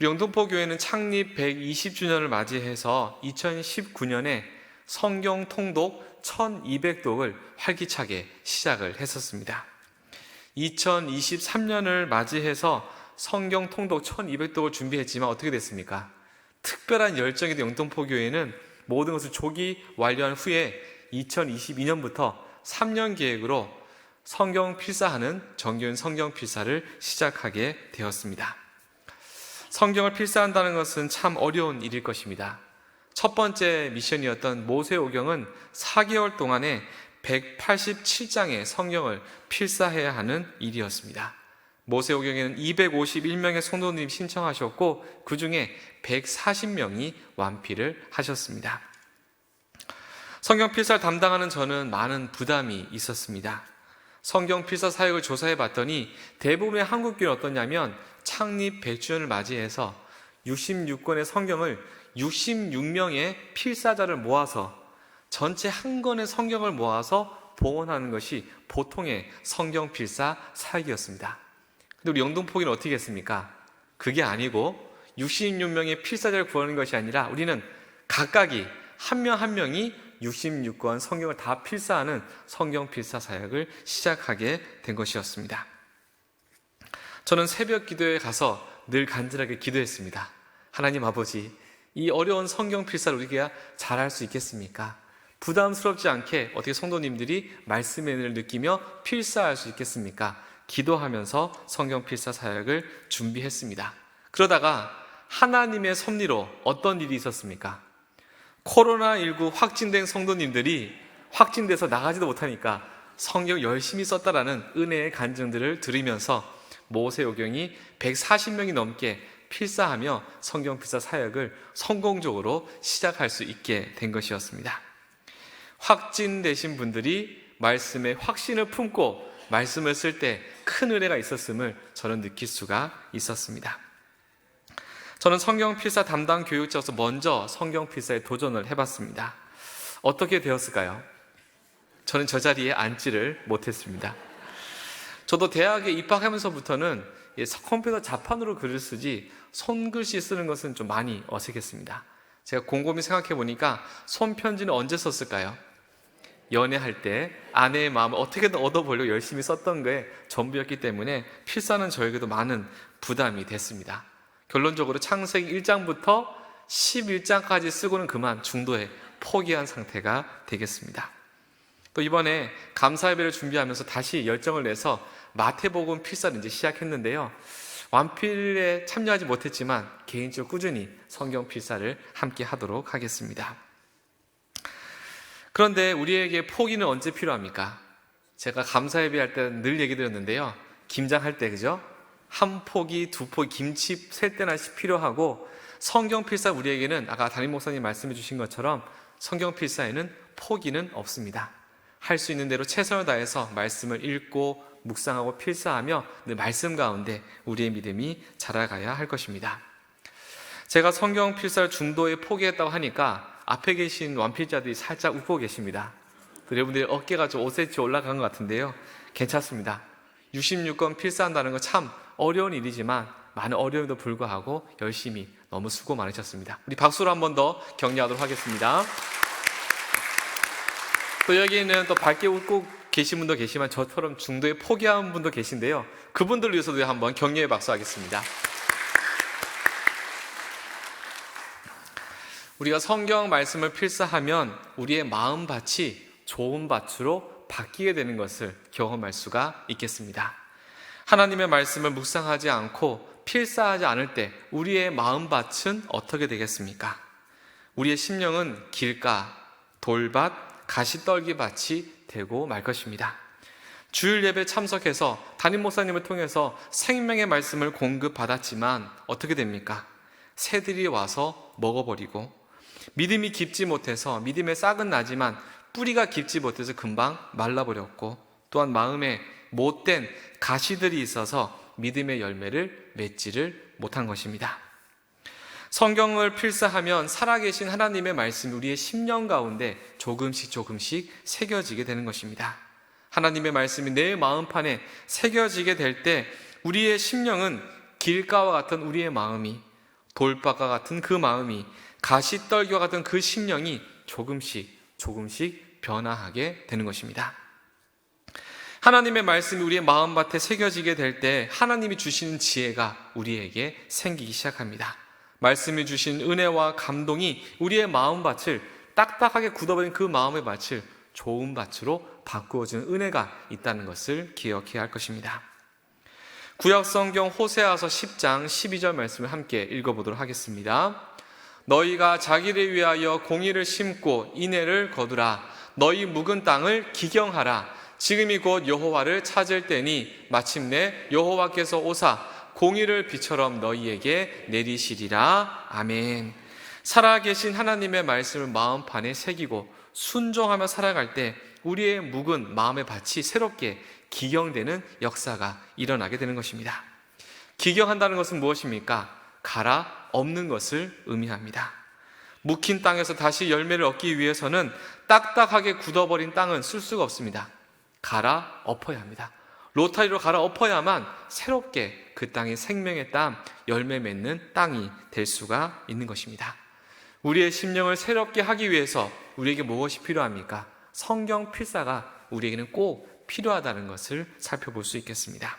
우리 영동포 교회는 창립 120주년을 맞이해서 2019년에 성경 통독 1200독을 활기차게 시작을 했었습니다. 2023년을 맞이해서 성경 통독 1200독을 준비했지만 어떻게 됐습니까? 특별한 열정이 된 영동포 교회는 모든 것을 조기 완료한 후에 2022년부터 3년 계획으로 성경 필사하는 정규인 성경 필사를 시작하게 되었습니다. 성경을 필사한다는 것은 참 어려운 일일 것입니다. 첫 번째 미션이었던 모세오경은 4개월 동안에 187장의 성경을 필사해야 하는 일이었습니다. 모세오경에는 251명의 성도님이 신청하셨고 그 중에 140명이 완필을 하셨습니다. 성경 필사를 담당하는 저는 많은 부담이 있었습니다. 성경 필사 사역을 조사해 봤더니 대부분의 한국교회는 어떠냐면 창립 100주년을 맞이해서 66권의 성경을 66명의 필사자를 모아서 전체 한 권의 성경을 모아서 봉헌하는 것이 보통의 성경 필사 사역이었습니다. 근데 우리 영동포기는 어떻게 했습니까? 그게 아니고 66명의 필사자를 구하는 것이 아니라 우리는 각각이 한 명 한 명이 66권 성경을 다 필사하는 성경 필사 사역을 시작하게 된 것이었습니다. 저는 새벽 기도에 가서 늘 간절하게 기도했습니다. 하나님 아버지, 이 어려운 성경 필사를 우리가 잘할 수 있겠습니까? 부담스럽지 않게 어떻게 성도님들이 말씀의 은혜를 느끼며 필사할 수 있겠습니까? 기도하면서 성경 필사 사역을 준비했습니다. 그러다가 하나님의 섭리로 어떤 일이 있었습니까? 코로나19 확진된 성도님들이 확진돼서 나가지도 못하니까 성경 열심히 썼다라는 은혜의 간증들을 들으면서 모세오경이 140명이 넘게 필사하며 성경 필사 사역을 성공적으로 시작할 수 있게 된 것이었습니다. 확진되신 분들이 말씀에 확신을 품고 말씀을 쓸 때 큰 은혜가 있었음을 저는 느낄 수가 있었습니다. 저는 성경 필사 담당 교육자로서 먼저 성경 필사에 도전을 해봤습니다. 어떻게 되었을까요? 저는 저 자리에 앉지를 못했습니다. 저도 대학에 입학하면서부터는 컴퓨터 자판으로 글을 쓰지 손글씨 쓰는 것은 좀 많이 어색했습니다. 제가 곰곰이 생각해 보니까 손편지는 언제 썼을까요? 연애할 때 아내의 마음을 어떻게든 얻어보려고 열심히 썼던 게 전부였기 때문에 필사는 저에게도 많은 부담이 됐습니다. 결론적으로 창세기 1장부터 11장까지 쓰고는 그만 중도에 포기한 상태가 되겠습니다. 또 이번에 감사 예배를 준비하면서 다시 열정을 내서 마태복음 필사를 이제 시작했는데요. 완필에 참여하지 못했지만 개인적으로 꾸준히 성경 필사를 함께 하도록 하겠습니다. 그런데 우리에게 포기는 언제 필요합니까? 제가 감사 예배 할 때 늘 얘기 드렸는데요. 김장할 때 그죠? 한 포기, 두 포기, 김치 셀 때나 필요하고 성경 필사 우리에게는 아까 담임 목사님 말씀해 주신 것처럼 성경 필사에는 포기는 없습니다. 할 수 있는 대로 최선을 다해서 말씀을 읽고 묵상하고 필사하며 늘 말씀 가운데 우리의 믿음이 자라가야 할 것입니다. 제가 성경 필사를 중도에 포기했다고 하니까 앞에 계신 완필자들이 살짝 웃고 계십니다. 여러분들이 어깨가 좀 5cm 올라간 것 같은데요. 괜찮습니다. 66권 필사한다는 건 참 어려운 일이지만 많은 어려움에도 불구하고 열심히 너무 수고 많으셨습니다. 우리 박수로 한 번 더 격려하도록 하겠습니다. 또 여기는 또 밝게 웃고 계신 분도 계시지만 저처럼 중도에 포기한 분도 계신데요. 그분들 위해서도 한번 격려의 박수 하겠습니다. 우리가 성경 말씀을 필사하면 우리의 마음 밭이 좋은 밭으로 바뀌게 되는 것을 경험할 수가 있겠습니다. 하나님의 말씀을 묵상하지 않고 필사하지 않을 때 우리의 마음 밭은 어떻게 되겠습니까? 우리의 심령은 길가, 돌밭, 가시떨기 밭이 되고 말 것입니다. 주일 예배 참석해서 담임 목사님을 통해서 생명의 말씀을 공급받았지만 어떻게 됩니까? 새들이 와서 먹어버리고 믿음이 깊지 못해서 믿음의 싹은 나지만 뿌리가 깊지 못해서 금방 말라버렸고 또한 마음에 못된 가시들이 있어서 믿음의 열매를 맺지를 못한 것입니다. 성경을 필사하면 살아계신 하나님의 말씀이 우리의 심령 가운데 조금씩 조금씩 새겨지게 되는 것입니다. 하나님의 말씀이 내 마음판에 새겨지게 될 때 우리의 심령은 길가와 같은 우리의 마음이 돌박과 같은 그 마음이 가시떨기와 같은 그 심령이 조금씩 조금씩 변화하게 되는 것입니다. 하나님의 말씀이 우리의 마음밭에 새겨지게 될 때 하나님이 주시는 지혜가 우리에게 생기기 시작합니다. 말씀이 주신 은혜와 감동이 우리의 마음밭을 딱딱하게 굳어버린 그 마음의 밭을 좋은 밭으로 바꾸어 주는 은혜가 있다는 것을 기억해야 할 것입니다. 구약 성경 호세아서 10장 12절 말씀을 함께 읽어보도록 하겠습니다. 너희가 자기를 위하여 공의를 심고 인애를 거두라. 너희 묵은 땅을 기경하라. 지금이 곧 여호와를 찾을 때니 마침내 여호와께서 오사 공의를 비처럼 너희에게 내리시리라. 아멘. 살아계신 하나님의 말씀을 마음판에 새기고 순종하며 살아갈 때 우리의 묵은 마음의 밭이 새롭게 기경되는 역사가 일어나게 되는 것입니다. 기경한다는 것은 무엇입니까? 갈아 없는 것을 의미합니다. 묵힌 땅에서 다시 열매를 얻기 위해서는 딱딱하게 굳어버린 땅은 쓸 수가 없습니다. 갈아 엎어야 합니다. 로타리로 갈아 엎어야만 새롭게 그 땅이 생명의 땅, 열매 맺는 땅이 될 수가 있는 것입니다. 우리의 심령을 새롭게 하기 위해서 우리에게 무엇이 필요합니까? 성경 필사가 우리에게는 꼭 필요하다는 것을 살펴볼 수 있겠습니다.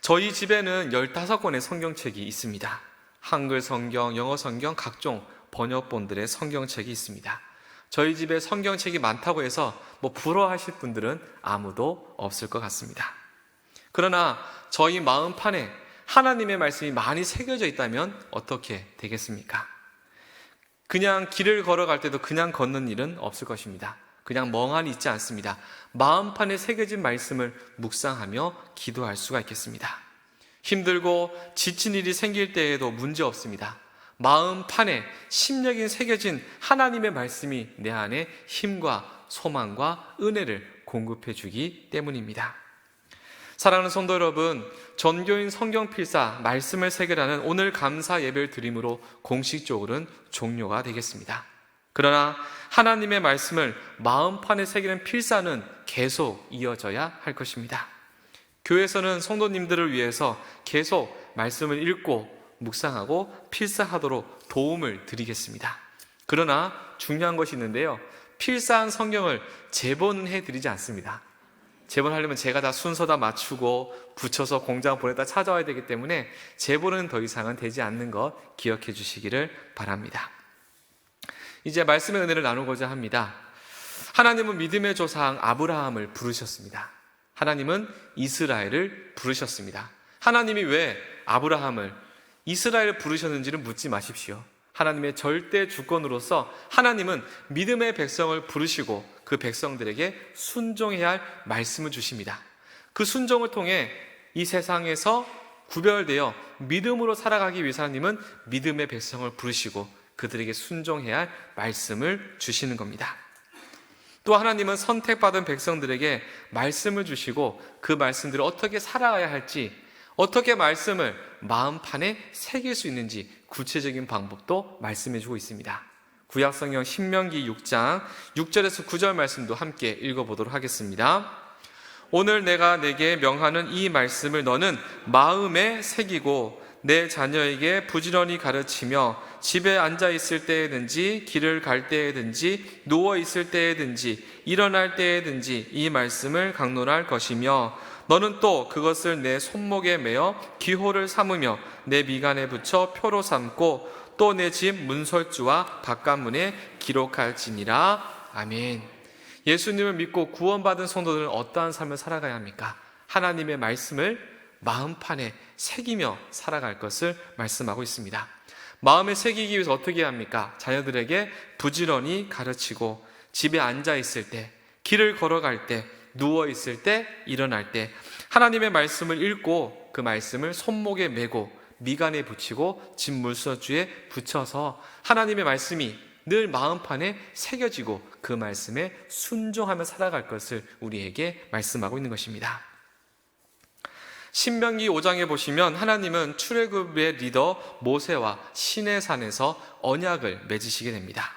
저희 집에는 15권의 성경책이 있습니다. 한글 성경, 영어 성경, 각종 번역본들의 성경책이 있습니다. 저희 집에 성경책이 많다고 해서 뭐 부러워하실 분들은 아무도 없을 것 같습니다. 그러나 저희 마음판에 하나님의 말씀이 많이 새겨져 있다면 어떻게 되겠습니까? 그냥 길을 걸어갈 때도 그냥 걷는 일은 없을 것입니다. 그냥 멍하니 있지 않습니다. 마음판에 새겨진 말씀을 묵상하며 기도할 수가 있겠습니다. 힘들고 지친 일이 생길 때에도 문제 없습니다. 마음판에 심력이 새겨진 하나님의 말씀이 내 안에 힘과 소망과 은혜를 공급해 주기 때문입니다. 사랑하는 성도 여러분, 전교인 성경 필사 말씀을 새겨라는 오늘 감사 예배를 드림으로 공식적으로는 종료가 되겠습니다. 그러나 하나님의 말씀을 마음판에 새기는 필사는 계속 이어져야 할 것입니다. 교회에서는 성도님들을 위해서 계속 말씀을 읽고 묵상하고 필사하도록 도움을 드리겠습니다. 그러나 중요한 것이 있는데요. 필사한 성경을 제본해 드리지 않습니다. 제본하려면 제가 다 순서 다 맞추고 붙여서 공장 보내다 찾아와야 되기 때문에 제본은 더 이상은 되지 않는 것 기억해 주시기를 바랍니다. 이제 말씀의 은혜를 나누고자 합니다. 하나님은 믿음의 조상 아브라함을 부르셨습니다. 하나님은 이스라엘을 부르셨습니다. 하나님이 왜 아브라함을 이스라엘을 부르셨는지를 묻지 마십시오. 하나님의 절대 주권으로서 하나님은 믿음의 백성을 부르시고 그 백성들에게 순종해야 할 말씀을 주십니다. 그 순종을 통해 이 세상에서 구별되어 믿음으로 살아가기 위해서 하나님은 믿음의 백성을 부르시고 그들에게 순종해야 할 말씀을 주시는 겁니다. 또 하나님은 선택받은 백성들에게 말씀을 주시고 그 말씀들을 어떻게 살아가야 할지 어떻게 말씀을 마음판에 새길 수 있는지 구체적인 방법도 말씀해 주고 있습니다. 구약성경 신명기 6장 6절에서 9절 말씀도 함께 읽어보도록 하겠습니다. 오늘 내가 내게 명하는 이 말씀을 너는 마음에 새기고 내 자녀에게 부지런히 가르치며 집에 앉아 있을 때에든지 길을 갈 때에든지 누워 있을 때에든지 일어날 때에든지 이 말씀을 강론할 것이며 너는 또 그것을 내 손목에 매어 기호를 삼으며 내 미간에 붙여 표로 삼고 또 내 집 문설주와 바깥문에 기록할지니라. 아멘. 예수님을 믿고 구원받은 성도들은 어떠한 삶을 살아가야 합니까? 하나님의 말씀을 마음판에 새기며 살아갈 것을 말씀하고 있습니다. 마음에 새기기 위해서 어떻게 합니까? 자녀들에게 부지런히 가르치고 집에 앉아 있을 때, 길을 걸어갈 때, 누워 있을 때, 일어날 때 하나님의 말씀을 읽고 그 말씀을 손목에 메고 미간에 붙이고 진물서주에 붙여서 하나님의 말씀이 늘 마음판에 새겨지고 그 말씀에 순종하며 살아갈 것을 우리에게 말씀하고 있는 것입니다. 신명기 5장에 보시면 하나님은 출애굽의 리더 모세와 신의 산에서 언약을 맺으시게 됩니다.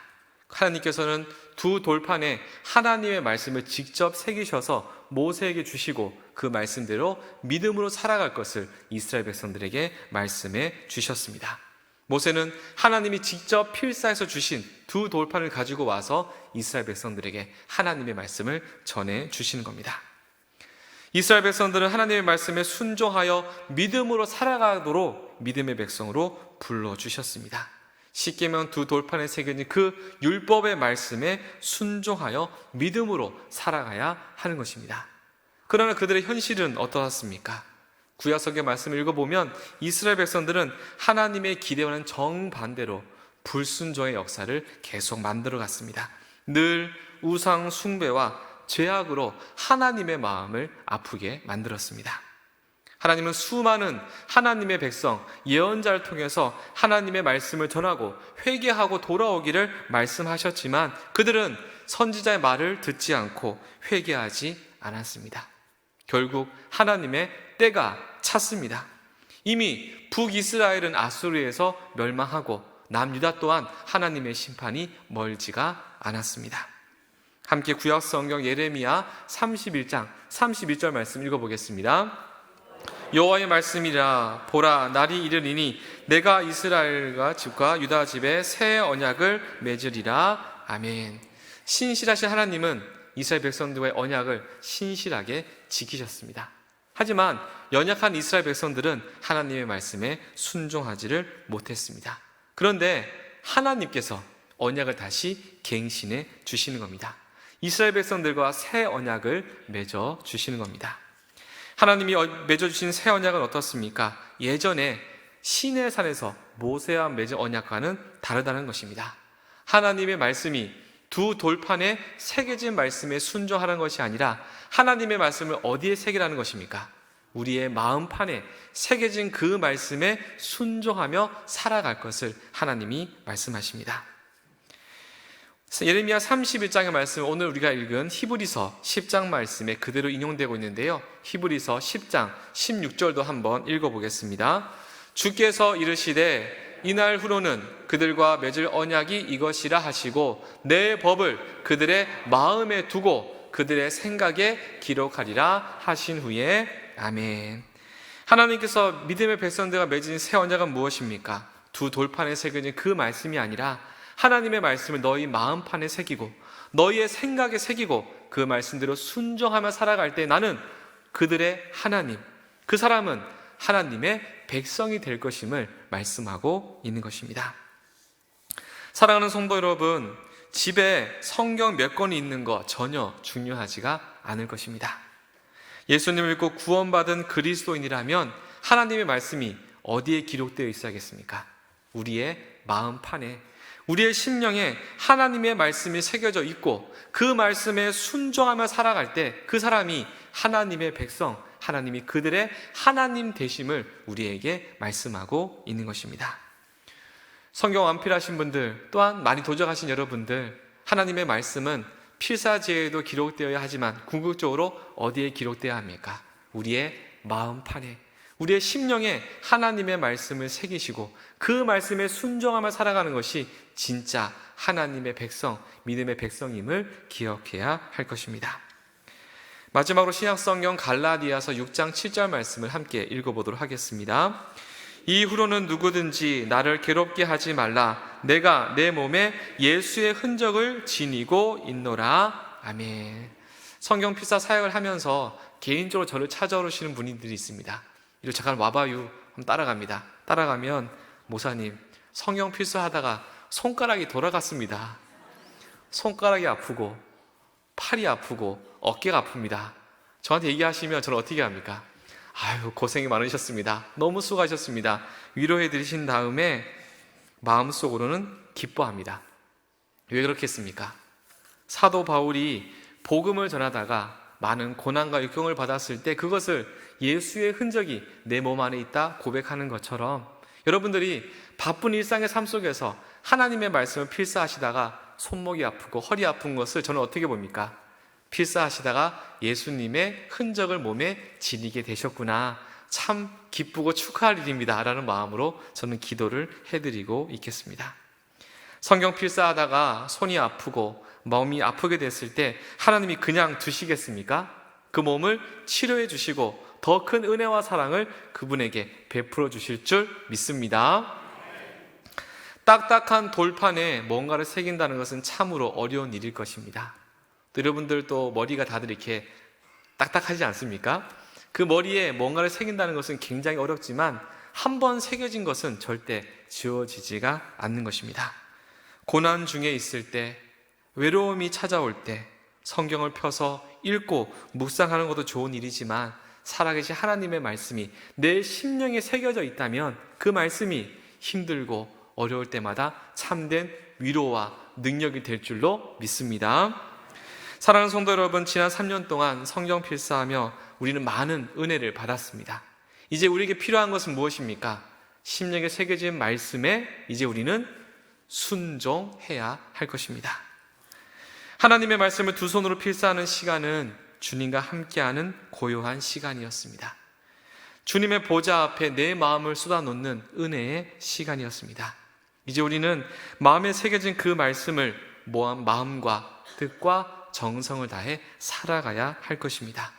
하나님께서는 두 돌판에 하나님의 말씀을 직접 새기셔서 모세에게 주시고 그 말씀대로 믿음으로 살아갈 것을 이스라엘 백성들에게 말씀해 주셨습니다. 모세는 하나님이 직접 필사해서 주신 두 돌판을 가지고 와서 이스라엘 백성들에게 하나님의 말씀을 전해 주시는 겁니다. 이스라엘 백성들은 하나님의 말씀에 순종하여 믿음으로 살아가도록 믿음의 백성으로 불러 주셨습니다. 십계명 두 돌판에 새겨진 그 율법의 말씀에 순종하여 믿음으로 살아가야 하는 것입니다. 그러나 그들의 현실은 어떠했습니까? 구약성경 말씀을 읽어보면 이스라엘 백성들은 하나님의 기대와는 정반대로 불순종의 역사를 계속 만들어 갔습니다. 늘 우상 숭배와 죄악으로 하나님의 마음을 아프게 만들었습니다. 하나님은 수많은 하나님의 백성, 예언자를 통해서 하나님의 말씀을 전하고 회개하고 돌아오기를 말씀하셨지만 그들은 선지자의 말을 듣지 않고 회개하지 않았습니다. 결국 하나님의 때가 찼습니다. 이미 북이스라엘은 아수르에서 멸망하고 남유다 또한 하나님의 심판이 멀지가 않았습니다. 함께 구약 성경 예레미야 31장 31절 말씀 읽어보겠습니다. 여호와의 말씀이라 보라 날이 이르리니 내가 이스라엘과 집과 유다 집에 새 언약을 맺으리라 아멘. 신실하신 하나님은 이스라엘 백성들과의 언약을 신실하게 지키셨습니다. 하지만 연약한 이스라엘 백성들은 하나님의 말씀에 순종하지를 못했습니다. 그런데 하나님께서 언약을 다시 갱신해 주시는 겁니다. 이스라엘 백성들과 새 언약을 맺어 주시는 겁니다. 하나님이 맺어주신 새 언약은 어떻습니까? 예전에 시내 산에서 모세와 맺은 언약과는 다르다는 것입니다. 하나님의 말씀이 두 돌판에 새겨진 말씀에 순종하는 것이 아니라 하나님의 말씀을 어디에 새기라는 것입니까? 우리의 마음판에 새겨진 그 말씀에 순종하며 살아갈 것을 하나님이 말씀하십니다. 예레미야 31장의 말씀 오늘 우리가 읽은 히브리서 10장 말씀에 그대로 인용되고 있는데요. 히브리서 10장 16절도 한번 읽어보겠습니다. 주께서 이르시되 이날 후로는 그들과 맺을 언약이 이것이라 하시고 내 법을 그들의 마음에 두고 그들의 생각에 기록하리라 하신 후에 아멘. 하나님께서 믿음의 백성들과 맺은 새 언약은 무엇입니까? 두 돌판에 새겨진 그 말씀이 아니라 하나님의 말씀을 너희 마음판에 새기고 너희의 생각에 새기고 그 말씀대로 순종하며 살아갈 때 나는 그들의 하나님, 그 사람은 하나님의 백성이 될 것임을 말씀하고 있는 것입니다. 사랑하는 성도 여러분, 집에 성경 몇 권이 있는 거 전혀 중요하지가 않을 것입니다. 예수님을 믿고 구원받은 그리스도인이라면 하나님의 말씀이 어디에 기록되어 있어야겠습니까? 우리의 마음판에 우리의 심령에 하나님의 말씀이 새겨져 있고 그 말씀에 순종하며 살아갈 때 그 사람이 하나님의 백성, 하나님이 그들의 하나님 되심을 우리에게 말씀하고 있는 것입니다. 성경 완필하신 분들 또한 많이 도적하신 여러분들 하나님의 말씀은 필사지에도 기록되어야 하지만 궁극적으로 어디에 기록되어야 합니까? 우리의 마음판에 우리의 심령에 하나님의 말씀을 새기시고 그 말씀에 순종하며 살아가는 것이 진짜 하나님의 백성, 믿음의 백성임을 기억해야 할 것입니다. 마지막으로 신약성경 갈라디아서 6장 7절 말씀을 함께 읽어보도록 하겠습니다. 이후로는 누구든지 나를 괴롭게 하지 말라. 내가 내 몸에 예수의 흔적을 지니고 있노라. 아멘. 성경 필사 사역을 하면서 개인적으로 저를 찾아오시는 분들이 있습니다. 이리 잠깐 와봐요. 한번 따라갑니다. 따라가면 모사님 성경 필수하다가 손가락이 돌아갔습니다. 손가락이 아프고 팔이 아프고 어깨가 아픕니다. 저한테 얘기하시면 저는 어떻게 합니까? 아유 고생이 많으셨습니다. 너무 수고하셨습니다. 위로해 드리신 다음에 마음속으로는 기뻐합니다. 왜 그렇겠습니까? 사도 바울이 복음을 전하다가 많은 고난과 역경을 받았을 때 그것을 예수의 흔적이 내 몸 안에 있다 고백하는 것처럼 여러분들이 바쁜 일상의 삶 속에서 하나님의 말씀을 필사하시다가 손목이 아프고 허리 아픈 것을 저는 어떻게 봅니까? 필사하시다가 예수님의 흔적을 몸에 지니게 되셨구나. 참 기쁘고 축하할 일입니다. 라는 마음으로 저는 기도를 해드리고 있겠습니다. 성경 필사하다가 손이 아프고 마음이 아프게 됐을 때 하나님이 그냥 두시겠습니까? 그 몸을 치료해 주시고 더 큰 은혜와 사랑을 그분에게 베풀어 주실 줄 믿습니다. 딱딱한 돌판에 뭔가를 새긴다는 것은 참으로 어려운 일일 것입니다. 또 여러분들도 머리가 다들 이렇게 딱딱하지 않습니까? 그 머리에 뭔가를 새긴다는 것은 굉장히 어렵지만 한 번 새겨진 것은 절대 지워지지가 않는 것입니다. 고난 중에 있을 때, 외로움이 찾아올 때, 성경을 펴서 읽고 묵상하는 것도 좋은 일이지만 살아계신 하나님의 말씀이 내 심령에 새겨져 있다면 그 말씀이 힘들고 어려울 때마다 참된 위로와 능력이 될 줄로 믿습니다. 사랑하는 성도 여러분, 지난 3년 동안 성경 필사하며 우리는 많은 은혜를 받았습니다. 이제 우리에게 필요한 것은 무엇입니까? 심령에 새겨진 말씀에 이제 우리는 순종해야 할 것입니다. 하나님의 말씀을 두 손으로 필사하는 시간은 주님과 함께하는 고요한 시간이었습니다. 주님의 보좌 앞에 내 마음을 쏟아놓는 은혜의 시간이었습니다. 이제 우리는 마음에 새겨진 그 말씀을 모한 마음과 뜻과 정성을 다해 살아가야 할 것입니다.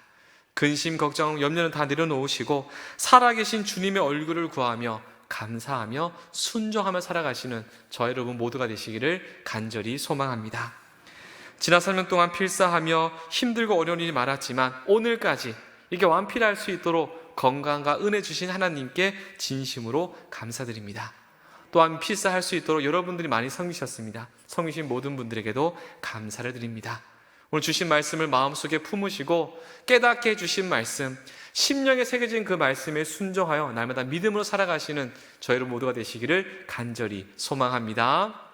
근심, 걱정, 염려는 다 내려놓으시고 살아계신 주님의 얼굴을 구하며 감사하며 순종하며 살아가시는 저 여러분 모두가 되시기를 간절히 소망합니다. 지난 3년 동안 필사하며 힘들고 어려운 일이 많았지만 오늘까지 이게 완필할 수 있도록 건강과 은혜 주신 하나님께 진심으로 감사드립니다. 또한 필사할 수 있도록 여러분들이 많이 섬기셨습니다. 섬기신 모든 분들에게도 감사를 드립니다. 오늘 주신 말씀을 마음속에 품으시고 깨닫게 해주신 말씀, 심령에 새겨진 그 말씀에 순종하여 날마다 믿음으로 살아가시는 저희 모두가 되시기를 간절히 소망합니다.